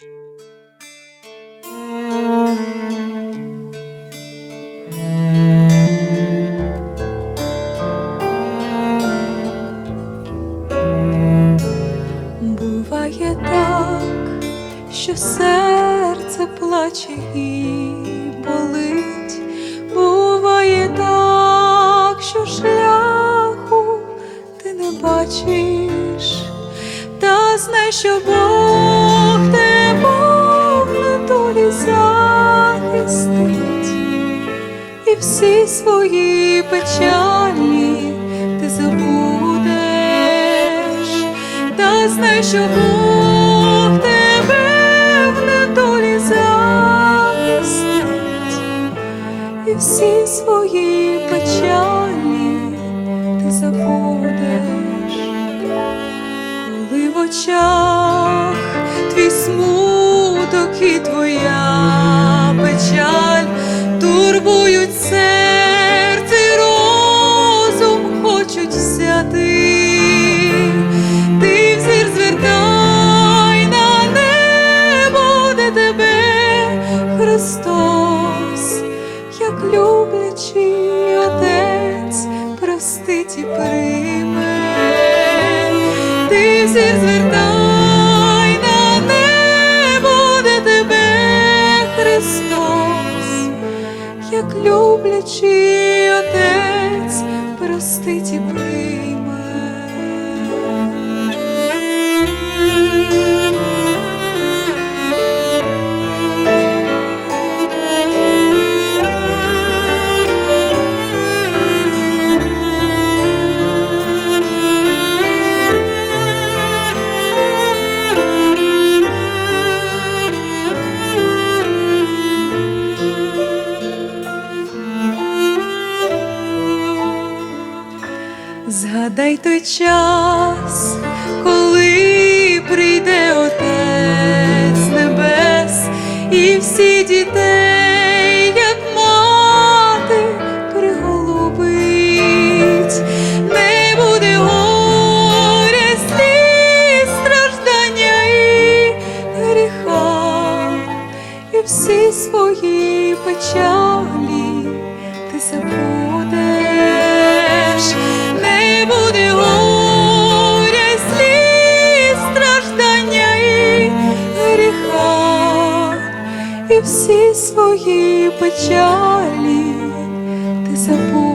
Буває так, що серце плаче і болить, буває так, що шляху ти не бачиш, та знай, що Бог тебе захистить, і всі свої печалі ти забудеш, та знай, що Бог тебе в недолі захистить, і всі свої печалі ти забудеш, коли в очах простить і прийме. Ти взір звертай на небо, де тебе Христос, як люблячий Отець, простить і Згадай той час, коли прийде Отець Небес, і всі дітей, як мати, приголубить, не буде горя, сліз, страждання і гріха, і всі свої печалі ти забудеш, і всі свої печалі ти забудеш.